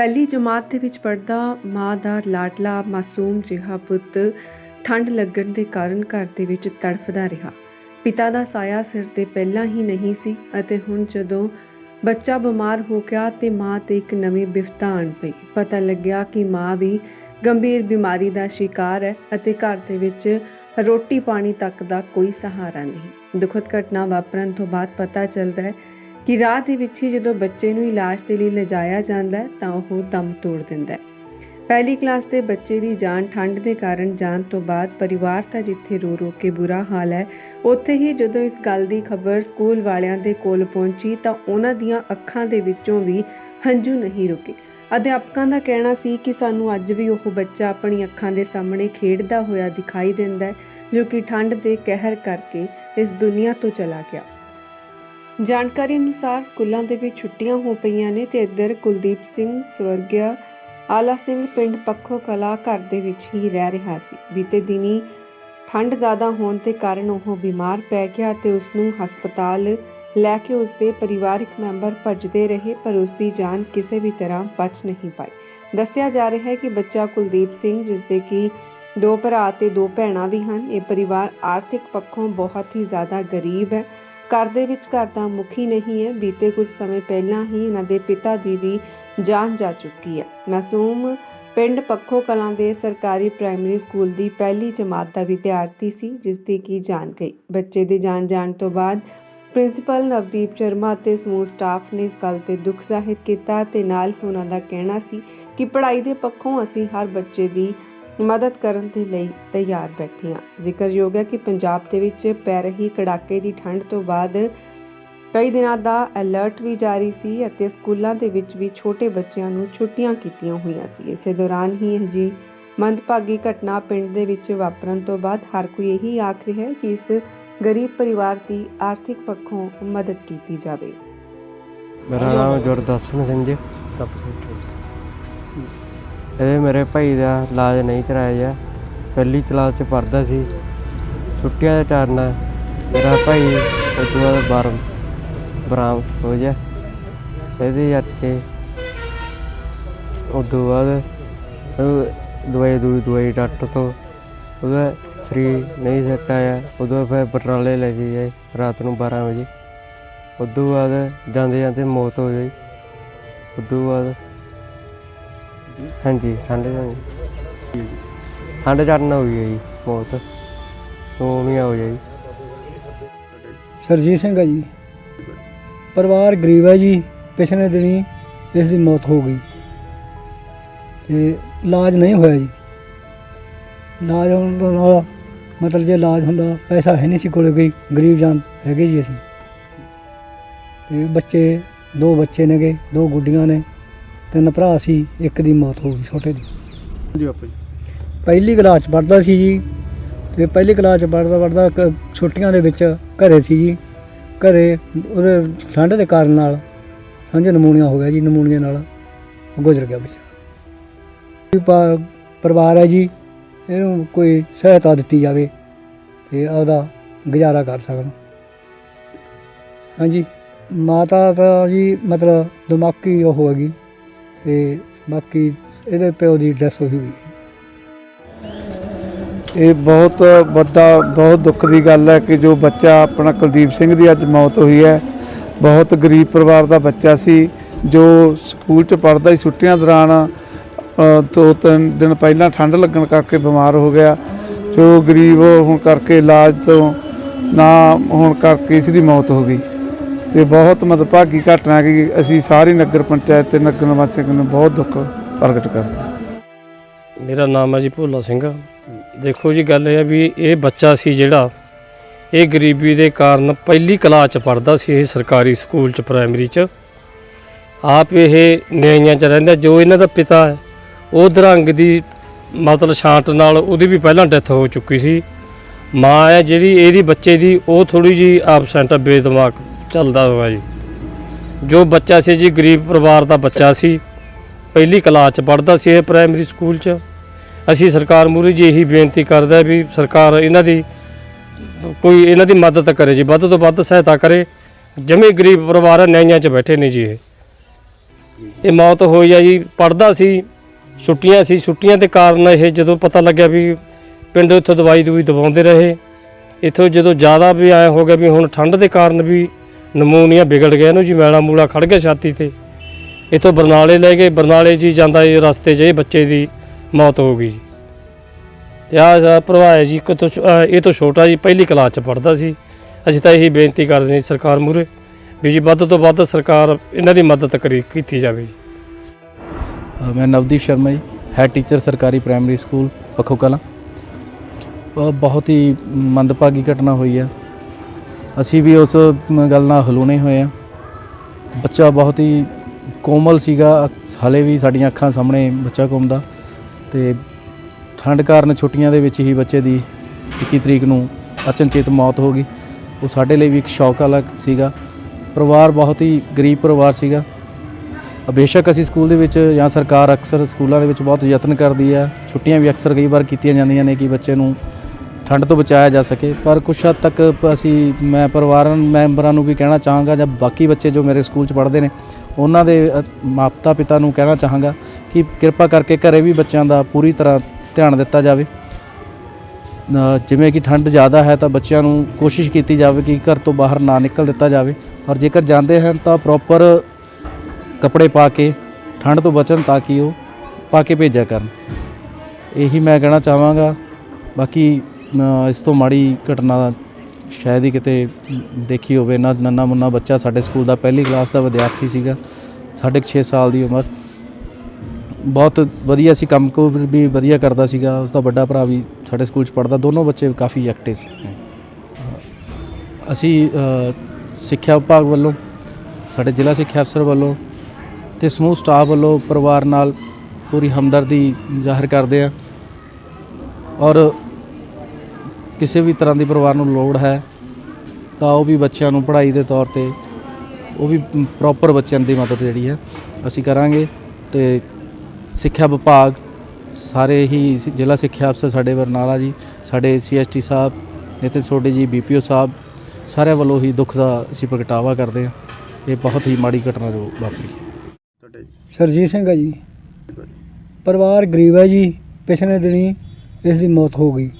ਪਹਿਲੀ ਜਮਾਤ ਦੇ ਵਿੱਚ ਪੜਦਾ ਮਾਂ ਦਾ ਲਾਡਲਾ ਮਾਸੂਮ ਜਿਹਾ ਪੁੱਤ ਠੰਡ ਲੱਗਣ ਦੇ ਕਾਰਨ ਘਰ ਦੇ ਵਿੱਚ ਤੜਫਦਾ ਰਿਹਾ। ਪਿਤਾ ਦਾ ਸਾਇਆ ਸਿਰ ਤੇ ਪਹਿਲਾਂ ਹੀ ਨਹੀਂ ਸੀ ਅਤੇ ਹੁਣ ਜਦੋਂ ਬੱਚਾ ਬਿਮਾਰ ਹੋ ਗਿਆ ਤੇ ਮਾਂ ਤੇ ਇੱਕ ਨਵੀਂ ਬਿਫਤਾ ਆਣ ਪਈ। ਪਤਾ ਲੱਗਿਆ ਕਿ ਮਾਂ ਵੀ ਗੰਭੀਰ ਬਿਮਾਰੀ ਦਾ ਸ਼ਿਕਾਰ ਹੈ ਅਤੇ ਘਰ ਦੇ ਵਿੱਚ ਰੋਟੀ ਪਾਣੀ ਤੱਕ ਦਾ ਕੋਈ ਸਹਾਰਾ ਨਹੀਂ। ਦੁਖਦ ਘਟਨਾ ਵਾਪਰਨ ਤੋਂ ਬਾਅਦ ਪਤਾ ਚੱਲਦਾ ਹੈ ਕਿ ਰਾਹ ਦੇ ਵਿੱਚ ਹੀ ਜਦੋਂ ਬੱਚੇ ਨੂੰ ਇਲਾਜ ਦੇ ਲਈ ਲਿਜਾਇਆ ਜਾਂਦਾ ਤਾਂ ਉਹ ਦਮ ਤੋੜ ਦਿੰਦਾ ਹੈ। ਪਹਿਲੀ ਕਲਾਸ ਦੇ ਬੱਚੇ ਦੀ ਜਾਨ ਠੰਡ ਦੇ ਕਾਰਨ ਜਾਣ ਤੋਂ ਬਾਅਦ ਪਰਿਵਾਰ ਦਾ ਜਿੱਥੇ ਰੋ ਰੋ ਕੇ ਬੁਰਾ ਹਾਲ ਹੈ, ਉੱਥੇ ਹੀ ਜਦੋਂ ਇਸ ਗੱਲ ਦੀ ਖਬਰ ਸਕੂਲ ਵਾਲਿਆਂ ਦੇ ਕੋਲ ਪਹੁੰਚੀ ਤਾਂ ਉਹਨਾਂ ਦੀਆਂ ਅੱਖਾਂ ਦੇ ਵਿੱਚੋਂ ਵੀ ਹੰਝੂ ਨਹੀਂ ਰੁਕੇ। ਅਧਿਆਪਕਾਂ ਦਾ ਕਹਿਣਾ ਸੀ ਕਿ ਸਾਨੂੰ ਅੱਜ ਵੀ ਉਹ ਬੱਚਾ ਆਪਣੀ ਅੱਖਾਂ ਦੇ ਸਾਹਮਣੇ ਖੇਡਦਾ ਹੋਇਆ ਦਿਖਾਈ ਦਿੰਦਾ ਹੈ, ਜੋ ਕਿ ਠੰਡ ਦੇ ਕਹਿਰ ਕਰਕੇ ਇਸ ਦੁਨੀਆ ਤੋਂ ਚਲਾ ਗਿਆ। ਜਾਣਕਾਰੀ ਅਨੁਸਾਰ ਸਕੂਲਾਂ ਦੇ ਵਿੱਚ ਛੁੱਟੀਆਂ ਹੋ ਪਈਆਂ ਨੇ ਤੇ ਇੱਧਰ ਕੁਲਦੀਪ ਸਿੰਘ, ਸਵਰਗਿਆ, ਆਲਾ ਸਿੰਘ ਪਿੰਡ ਪੱਖੋ ਕਲਾ ਘਰ ਦੇ ਵਿੱਚ ਹੀ ਰਹਿ ਰਿਹਾ ਸੀ। ਬੀਤੇ ਦਿਨੀ ਠੰਡ ਜ਼ਿਆਦਾ ਹੋਣ ਦੇ ਕਾਰਨ ਉਹ ਬਿਮਾਰ ਪੈ ਗਿਆ ਤੇ ਉਸ ਨੂੰ ਹਸਪਤਾਲ ਲੈ ਕੇ ਉਸ ਦੇ ਪਰਿਵਾਰਕ ਮੈਂਬਰ ਭੱਜਦੇ ਰਹੇ, ਪਰ ਉਸ ਦੀ ਜਾਨ ਕਿਸੇ ਵੀ ਤਰ੍ਹਾਂ ਬਚ ਨਹੀਂ ਪਾਈ। ਦੱਸਿਆ ਜਾ ਰਿਹਾ ਹੈ ਕਿ ਬੱਚਾ ਕੁਲਦੀਪ ਸਿੰਘ ਜਿਸ ਦੇ ਕਿ ਦੋ ਭਰਾ ਤੇ ਦੋ ਭੈਣਾਂ ਵੀ ਹਨ, ਇਹ ਪਰਿਵਾਰ ਆਰਥਿਕ ਪੱਖੋਂ ਬਹੁਤ ਹੀ ਜ਼ਿਆਦਾ ਗਰੀਬ ਹੈ ਘਰ ਦੇ ਵਿੱਚ ਘਰ ਦਾ ਮੁਖੀ ਨਹੀਂ ਹੈ। ਬੀਤੇ ਕੁਝ ਸਮੇਂ ਪਹਿਲਾਂ ਹੀ ਇਹਨਾਂ ਦੇ ਪਿਤਾ ਦੀ ਵੀ ਜਾਨ ਜਾ ਚੁੱਕੀ ਹੈ। ਮਾਸੂਮ ਪਿੰਡ ਪੱਖੋ ਕਲਾਂ ਦੇ ਸਰਕਾਰੀ ਪ੍ਰਾਇਮਰੀ ਸਕੂਲ ਦੀ ਪਹਿਲੀ ਜਮਾਤ ਦਾ ਵਿਦਿਆਰਥੀ ਸੀ, ਜਿਸ ਦੀ ਕੀ ਜਾਣ ਗਈ। ਬੱਚੇ ਦੇ ਜਾਣ ਜਾਣ ਤੋਂ ਬਾਅਦ ਪ੍ਰਿੰਸੀਪਲ ਨਵਦੀਪ ਸ਼ਰਮਾ ਅਤੇ ਸਮੂਹ ਸਟਾਫ ਨੇ ਇਸ ਗੱਲ ਤੇ ਦੁੱਖ ਜ਼ਾਹਿਰ ਕੀਤਾ ਤੇ ਨਾਲ ਹੀ ਉਹਨਾਂ ਦਾ ਕਹਿਣਾ ਸੀ ਕਿ ਪੜ੍ਹਾਈ ਦੇ ਪੱਖੋਂ ਅਸੀਂ ਹਰ ਬੱਚੇ ਦੀ ਮਦਦ ਕਰਨ ਦੇ ਲਈ ਤਿਆਰ ਬੈਠੇ ਹਾਂ ਜ਼ਿਕਰਯੋਗ ਹੈ ਕਿ ਪੰਜਾਬ ਦੇ ਵਿੱਚ ਪੈ ਰਹੀ ਕੜਾਕੇ ਦੀ ਠੰਡ ਤੋਂ ਬਾਅਦ ਕਈ ਦਿਨਾਂ ਦਾ ਅਲਰਟ ਵੀ ਜਾਰੀ ਸੀ ਅਤੇ ਸਕੂਲਾਂ ਦੇ ਵਿੱਚ ਵੀ ਛੋਟੇ ਬੱਚਿਆਂ ਨੂੰ ਛੁੱਟੀਆਂ ਕੀਤੀਆਂ ਹੋਈਆਂ ਸੀ। ਇਸੇ ਦੌਰਾਨ ਹੀ ਇਹ ਜੀ ਮੰਦਭਾਗੀ ਘਟਨਾ ਪਿੰਡ ਦੇ ਵਿੱਚ ਵਾਪਰਨ ਤੋਂ ਬਾਅਦ ਹਰ ਕੋਈ ਇਹੀ ਆਖ ਰਿਹਾ ਹੈ ਕਿ ਇਸ ਗਰੀਬ ਪਰਿਵਾਰ ਦੀ ਆਰਥਿਕ ਪੱਖੋਂ ਮਦਦ ਕੀਤੀ ਜਾਵੇ। ਮੇਰਾ ਨਾਮ ਗੁਰਦਰਸ਼ਨ ਸਿੰਘ ਜੀ। ਇਹਦੇ ਮੇਰੇ ਭਾਈ ਦਾ ਇਲਾਜ ਨਹੀਂ ਕਰਾਇਆ ਗਿਆ। ਪਹਿਲੀ ਕਲਾਸ ਚ ਪੜਦਾ ਸੀ। ਛੁੱਟੀਆਂ ਦੇ ਕਾਰਨ ਮੇਰਾ ਭਾਈ ਉਦੋਂ ਬਾਅਦ ਬਾਰਮ ਬਰਾਮ ਹੋ ਗਿਆ। ਇਹਦੇ ਕਰਕੇ ਉਦੋਂ ਬਾਅਦ ਦਵਾਈ ਦੂਈ ਦਵਾਈ ਡਾਕਟਰ ਤੋਂ ਉਹਦਾ ਫਰੀ ਨਹੀਂ ਸੈੱਟ ਆਇਆ। ਉਦੋਂ ਫਿਰ ਬਟਰਾਲੇ ਲੈ ਕੇ ਗਏ ਰਾਤ ਨੂੰ 12 ਵਜੇ। ਉਦੋਂ ਬਾਅਦ ਜਾਂਦੇ ਜਾਂਦੇ ਮੌਤ ਹੋ ਗਈ। ਉਦੋਂ ਬਾਅਦ ਹਾਂਜੀ, ਠੰਡ ਚ ਠੰਡ ਚੜਨ ਹੋ ਗਈ ਜੀ ਮੌਤ ਨੋਮੀਆ ਹੋ ਗਈ ਸਰਜੀਤ ਸਿੰਘ ਹੈ ਜੀ। ਪਰਿਵਾਰ ਗਰੀਬ ਹੈ ਜੀ, ਪਿਛਲੇ ਦਿਨੀ ਇਸ ਦੀ ਮੌਤ ਹੋ ਗਈ। ਤੇ ਇਲਾਜ ਨਹੀਂ ਹੋਇਆ ਜੀ। ਇਲਾਜ ਹੋਣ ਦੇ ਨਾਲ ਮਤਲਬ ਜੇ ਇਲਾਜ ਹੁੰਦਾ, ਪੈਸਾ ਹੈ ਨਹੀਂ ਸੀ ਕੋਲੇ ਕੋਈ, ਗਰੀਬ ਜਾਨ ਹੈਗੇ ਜੀ ਅਸੀਂ। ਤੇ ਬੱਚੇ, ਦੋ ਬੱਚੇ ਨੇਗੇ, ਦੋ ਗੁੱਡੀਆਂ ਨੇ। ਤਿੰਨ ਭਰਾ ਸੀ ਇੱਕ ਦੀ ਮੌਤ ਹੋ ਗਈ ਛੋਟੇ ਦੀ। ਜੀ ਆਪਾ ਜੀ। ਪਹਿਲੀ ਕਲਾਸ 'ਚ ਪੜ੍ਹਦਾ ਸੀ ਜੀ ਤੇ ਪਹਿਲੀ ਕਲਾਸ 'ਚ ਪੜ੍ਹਦਾ ਕ- ਛੁੱਟੀਆਂ ਦੇ ਵਿੱਚ ਘਰੇ ਸੀ ਜੀ। ਘਰੇ ਉਹਦੇ ਠੰਡ ਦੇ ਕਾਰਨ ਨਾਲ ਸਮਝ ਨਮੂਨੀਆ ਹੋ ਗਿਆ ਜੀ ਨਮੂਨੀਆ ਨਾਲ ਗੁਜ਼ਰ ਗਿਆ ਬੱਚਾ। ਪਰਿਵਾਰ ਹੈ ਜੀ ਇਹਨੂੰ ਕੋਈ ਸਹਾਇਤਾ ਦਿੱਤੀ ਜਾਵੇ ਤੇ ਉਹਦਾ ਗੁਜ਼ਾਰਾ ਕਰ ਸਕਣ। ਹਾਂਜੀ ਮਾਤਾ ਤਾਂ ਜੀ ਮਤਲਬ ਦਿਮਾਗੀ ਉਹ ਹੈਗੀ ਤੇ ਬਾਕੀ ਇਹਦੇ ਪਿਓ ਦੀ ਡੈਥ ਹੋਈ ਹੋਈ ਇਹ ਬਹੁਤ ਵੱਡਾ, ਬਹੁਤ ਦੁੱਖ ਦੀ ਗੱਲ ਹੈ ਕਿ ਜੋ ਬੱਚਾ ਆਪਣਾ ਕੁਲਦੀਪ ਸਿੰਘ ਦੀ ਅੱਜ ਮੌਤ ਹੋਈ ਹੈ, ਬਹੁਤ ਗਰੀਬ ਪਰਿਵਾਰ ਦਾ ਬੱਚਾ ਸੀ, ਜੋ ਸਕੂਲ 'ਚ ਪੜ੍ਹਦਾ ਸੀ ਛੁੱਟੀਆਂ ਦੌਰਾਨ ਦੋ ਤਿੰਨ ਦਿਨ ਪਹਿਲਾਂ ਠੰਡ ਲੱਗਣ ਕਰਕੇ ਬਿਮਾਰ ਹੋ ਗਿਆ, ਜੋ ਗਰੀਬ ਹੋਣ ਕਰਕੇ ਇਲਾਜ ਤੋਂ ਨਾ ਹੋਣ ਕਰਕੇ ਇਸ ਦੀ ਮੌਤ ਹੋ ਗਈ। ਤੇ ਬਹੁਤ ਮਦਭਾਗੀ ਘਟਨਾ ਕਿ ਅਸੀਂ ਸਾਰੀ ਨਗਰ ਪੰਚਾਇਤ ਤੇ ਨਗਰ ਨਿਵਾਸੀਆਂ ਨੂੰ ਬਹੁਤ ਦੁੱਖ ਪ੍ਰਗਟ ਕਰਦੇ ਹਾਂ। ਮੇਰਾ ਨਾਮ ਹੈ ਜੀ ਭੋਲਾ ਸਿੰਘ। ਦੇਖੋ ਜੀ, ਗੱਲ ਇਹ ਹੈ ਵੀ ਇਹ ਬੱਚਾ ਸੀ ਜਿਹੜਾ, ਇਹ ਗਰੀਬੀ ਦੇ ਕਾਰਨ ਪਹਿਲੀ ਕਲਾਸ ਚ ਪੜਦਾ ਸੀ ਇਹ ਸਰਕਾਰੀ ਸਕੂਲ ਚ, ਪ੍ਰਾਇਮਰੀ ਚ। ਆਪ ਇਹ ਨਿਆਈਆਂ ਚ ਰਹਿੰਦਾ, ਜੋ ਇਹਨਾਂ ਦਾ ਪਿਤਾ ਹੈ ਉਹ ਦਰੰਗ ਦੀ ਮਤਲਬ ਛਾਂਟ ਨਾਲ ਉਹਦੀ ਵੀ ਪਹਿਲਾਂ ਡੈਥ ਹੋ ਚੁੱਕੀ ਸੀ। ਮਾਂ ਹੈ ਜਿਹੜੀ, ਇਹਦੀ ਬੱਚੇ ਦੀ ਉਹ ਥੋੜੀ ਜੀ ਐਬਸੈਂਟ ਆ ਬੇਦਿਮਾਗ ਚੱਲਦਾ ਹੋਇਆ ਜੀ। ਜੋ ਬੱਚਾ ਸੀ ਜੀ ਗਰੀਬ ਪਰਿਵਾਰ ਦਾ ਬੱਚਾ ਸੀ ਪਹਿਲੀ ਕਲਾਸ ਚ ਪੜਦਾ ਸੀ ਇਹ ਪ੍ਰਾਇਮਰੀ ਸਕੂਲ ਚ। ਅਸੀਂ ਸਰਕਾਰ ਮੂਹਰੇ ਜੀ ਇਹੀ ਬੇਨਤੀ ਕਰਦਾ ਵੀ ਸਰਕਾਰ ਇਹਨਾਂ ਦੀ ਕੋਈ ਇਹਨਾਂ ਦੀ ਮਦਦ ਕਰੇ ਜੀ ਵੱਧ ਤੋਂ ਵੱਧ ਸਹਾਇਤਾ ਕਰੇ। ਜਮੇ ਗਰੀਬ ਪਰਿਵਾਰ ਹੈ, ਨਿਆਈਆਂ 'ਚ ਬੈਠੇ ਨੇ ਜੀ ਇਹ। ਇਹ ਮੌਤ ਹੋਈ ਆ ਜੀ ਪੜਦਾ ਸੀ ਛੁੱਟੀਆਂ ਸੀ। ਛੁੱਟੀਆਂ ਦੇ ਕਾਰਨ ਇਹ ਜਦੋਂ ਪਤਾ ਲੱਗਿਆ ਵੀ ਪਿੰਡ ਇੱਥੋਂ ਦਵਾਈ ਦੂਈ ਦਵਾਉਂਦੇ ਰਹੇ। ਇੱਥੋਂ ਜਦੋਂ ਜ਼ਿਆਦਾ ਵੀ ਆਇਆ ਹੋ ਗਿਆ ਵੀ ਹੁਣ ਠੰਡ ਦੇ ਕਾਰਨ ਵੀ ਨਮੂਨੀਆ ਵਿਗੜ ਗਿਆ ਇਹਨੂੰ ਜੀ ਮੈਲਾ ਮੂਲਾ ਖੜ ਗਿਆ ਛਾਤੀ ਤੇ। ਇੱਥੋਂ ਬਰਨਾਲੇ ਲੈ ਗਏ ਬਰਨਾਲੇ ਜੀ ਜਾਂਦਾ ਇਹ ਰਸਤੇ 'ਚ ਇਹ ਬੱਚੇ ਦੀ ਮੌਤ ਹੋ ਗਈ ਜੀ। ਤੇ ਆਹ ਭਰਾ ਹੈ ਜੀ ਇੱਕ ਤੋਂ ਇਹ ਤੋਂ ਛੋਟਾ ਜੀ ਪਹਿਲੀ ਕਲਾਸ 'ਚ ਪੜਦਾ ਸੀ। ਅਸੀਂ ਤਾਂ ਇਹੀ ਬੇਨਤੀ ਕਰਦੇ ਹਾਂ ਸਰਕਾਰ ਮੂਹਰੇ ਵੀ ਜੀ ਵੱਧ ਤੋਂ ਵੱਧ ਸਰਕਾਰ ਇਹਨਾਂ ਦੀ ਮਦਦ ਕਰੀ ਕੀਤੀ ਜਾਵੇ ਜੀ। ਮੈਂ ਨਵਦੀਪ ਸ਼ਰਮਾ ਜੀ ਹੈਡ ਟੀਚਰ ਸਰਕਾਰੀ ਪ੍ਰਾਇਮਰੀ ਸਕੂਲ ਪੱਖੋ ਕਲਾਂ ਅ, ਬਹੁਤ ਹੀ ਮੰਦਭਾਗੀ ਘਟਨਾ ਹੋਈ ਹੈ। ਅਸੀਂ ਵੀ ਉਸ ਗੱਲ ਨਾਲ ਹਲੂਣੇ ਹੋਏ ਆ ਬੱਚਾ ਬਹੁਤ ਹੀ ਕੋਮਲ ਸੀਗਾ। ਹਾਲੇ ਵੀ ਸਾਡੀਆਂ ਅੱਖਾਂ ਸਾਹਮਣੇ ਬੱਚਾ ਘੁੰਮਦਾ ਤੇ ਠੰਡ ਕਾਰਨ ਛੁੱਟੀਆਂ ਦੇ ਵਿੱਚ ਹੀ ਬੱਚੇ ਦੀ 21 ਤਰੀਕ ਨੂੰ ਅਚਨਚੇਤ ਮੌਤ ਹੋ ਗਈ। ਉਹ ਸਾਡੇ ਲਈ ਵੀ ਇੱਕ ਸ਼ੌਕ ਵਾਲਾ ਸੀਗਾ। ਪਰਿਵਾਰ ਬਹੁਤ ਹੀ ਗਰੀਬ ਪਰਿਵਾਰ ਸੀਗਾ। ਬੇਸ਼ੱਕ ਅਸੀਂ ਸਕੂਲ ਦੇ ਵਿੱਚ ਜਾਂ ਸਰਕਾਰ ਅਕਸਰ ਸਕੂਲਾਂ ਦੇ ਵਿੱਚ ਬਹੁਤ ਯਤਨ ਕਰਦੀ ਹੈ। ਛੁੱਟੀਆਂ ਵੀ ਅਕਸਰ ਕਈ ਵਾਰ ਕੀਤੀਆਂ ਜਾਂਦੀਆਂ ਨੇ ਕਿ ਬੱਚੇ ਨੂੰ ਠੰਡ ਤੋਂ ਬਚਾਇਆ ਜਾ ਸਕੇ ਪਰ ਕੁਛ ਹੱਦ ਤੱਕ ਅਸੀਂ ਮੈਂ ਪਰਿਵਾਰਾਂ ਮੈਂਬਰਾਂ ਨੂੰ ਵੀ ਕਹਿਣਾ ਚਾਹਾਂਗਾ ਜਾਂ ਬਾਕੀ ਬੱਚੇ ਜੋ ਮੇਰੇ ਸਕੂਲ 'ਚ ਪੜ੍ਹਦੇ ਨੇ ਉਹਨਾਂ ਦੇ ਅ, ਮਾਤਾ ਪਿਤਾ ਨੂੰ ਕਹਿਣਾ ਚਾਹਾਂਗਾ ਕਿ ਕਿਰਪਾ ਕਰਕੇ ਘਰੇ ਵੀ ਬੱਚਿਆਂ ਦਾ ਪੂਰੀ ਤਰ੍ਹਾਂ ਧਿਆਨ ਦਿੱਤਾ ਜਾਵੇ। ਜਿਵੇਂ ਕਿ ਠੰਡ ਜ਼ਿਆਦਾ ਹੈ ਤਾਂ ਬੱਚਿਆਂ ਨੂੰ ਕੋਸ਼ਿਸ਼ ਕੀਤੀ ਜਾਵੇ ਕਿ ਘਰ ਤੋਂ ਬਾਹਰ ਨਾ ਨਿਕਲ ਦਿੱਤਾ ਜਾਵੇ ਔਰ ਜੇਕਰ ਜਾਂਦੇ ਹਨ ਤਾਂ ਪ੍ਰੋਪਰ ਕੱਪੜੇ ਪਾ ਕੇ ਠੰਡ ਤੋਂ ਬਚਣ ਤਾਂ ਕਿ ਉਹ ਪਾ ਕੇ ਭੇਜਿਆ ਕਰਨ। ਇਹੀ ਮੈਂ ਕਹਿਣਾ ਚਾਹਾਂਗਾ। ਬਾਕੀ ਇਸ ਤੋਂ ਮਾੜੀ ਘਟਨਾ ਸ਼ਾਇਦ ਹੀ ਕਿਤੇ ਦੇਖੀ ਹੋਵੇ। ਨਾ ਨੰਨਾ ਮੁੰਨਾ ਬੱਚਾ ਸਾਡੇ ਸਕੂਲ ਦਾ ਪਹਿਲੀ ਕਲਾਸ ਦਾ ਵਿਦਿਆਰਥੀ ਸੀਗਾ, ਸਾਢੇ ਕੁ ਛੇ ਸਾਲ ਦੀ ਉਮਰ। ਬਹੁਤ ਵਧੀਆ ਸੀ, ਕੰਮ ਕੋ ਵੀ ਵਧੀਆ ਕਰਦਾ ਸੀਗਾ। ਉਸ ਦਾ ਵੱਡਾ ਭਰਾ ਵੀ ਸਾਡੇ ਸਕੂਲ 'ਚ ਪੜਦਾ ਦੋਨੋਂ ਬੱਚੇ ਕਾਫੀ ਐਕਟਿਵ ਸੀ। ਅਸੀਂ ਸਿੱਖਿਆ ਵਿਭਾਗ ਵੱਲੋਂ, ਸਾਡੇ ਜ਼ਿਲ੍ਹਾ ਸਿੱਖਿਆ ਅਫਸਰ ਵੱਲੋਂ ਤੇ ਸਮੂਹ ਸਟਾਫ ਵੱਲੋਂ ਪਰਿਵਾਰ ਨਾਲ ਪੂਰੀ ਹਮਦਰਦੀ ਜ਼ਾਹਿਰ ਕਰਦੇ ਆ ਔਰ ਕਿਸੇ ਵੀ ਤਰ੍ਹਾਂ ਦੀ ਪਰਿਵਾਰ ਨੂੰ ਲੋੜ ਹੈ ਤਾਂ ਉਹ ਵੀ ਬੱਚਿਆਂ ਨੂੰ ਪੜ੍ਹਾਈ ਦੇ ਤੌਰ ਤੇ ਉਹ ਵੀ ਪ੍ਰੋਪਰ ਬੱਚਿਆਂ ਦੀ ਮਦਦ ਜਿਹੜੀ ਹੈ ਅਸੀਂ ਕਰਾਂਗੇ ਤੇ ਸਿੱਖਿਆ ਵਿਭਾਗ ਸਾਰੇ ਹੀ ਜ਼ਿਲ੍ਹਾ ਸਿੱਖਿਆ ਅਫਸਰ ਸਾਡੇ ਬਰਨਾਲਾ ਜੀ ਸਾਡੇ ਸੀਐਸਟੀ ਸਾਹਿਬ ਨਿਤਿਨ ਸੋਢੀ ਜੀ ਬੀਪੀਓ ਸਾਹਿਬ ਸਾਰਿਆਂ ਵੱਲੋਂ ਹੀ ਦੁੱਖ ਦਾ ਅਸੀਂ ਪ੍ਰਗਟਾਵਾ ਕਰਦੇ ਹਾਂ। ਇਹ ਬਹੁਤ ਹੀ ਮਾੜੀ ਘਟਨਾ ਜੋ ਵਾਪਰੀ। ਸਰਜੀਤ ਸਿੰਘ ਹੈ ਜੀ। ਪਰਿਵਾਰ ਗਰੀਬ ਹੈ ਜੀ ਪਿਛਲੇ ਦਿਨੀ ਇਸ ਦੀ ਮੌਤ ਹੋ ਗਈ।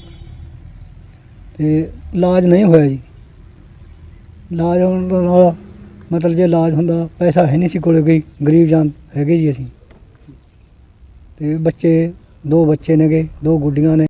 ਤੇ ਇਲਾਜ ਨਹੀਂ ਹੋਇਆ ਜੀ। ਇਲਾਜ ਹੋਣ ਦੇ ਨਾਲ ਮਤਲਬ ਜੇ ਇਲਾਜ ਹੁੰਦਾ, ਪੈਸਾ ਹੈ ਨਹੀਂ ਸੀ ਕੋਲੇ, ਕੋਈ ਗਰੀਬ ਜਾਨ ਹੈਗੇ ਜੀ ਅਸੀਂ। ਤੇ ਬੱਚੇ, ਦੋ ਬੱਚੇ ਨੇਗੇ, ਦੋ ਗੁੱਡੀਆਂ ਨੇ।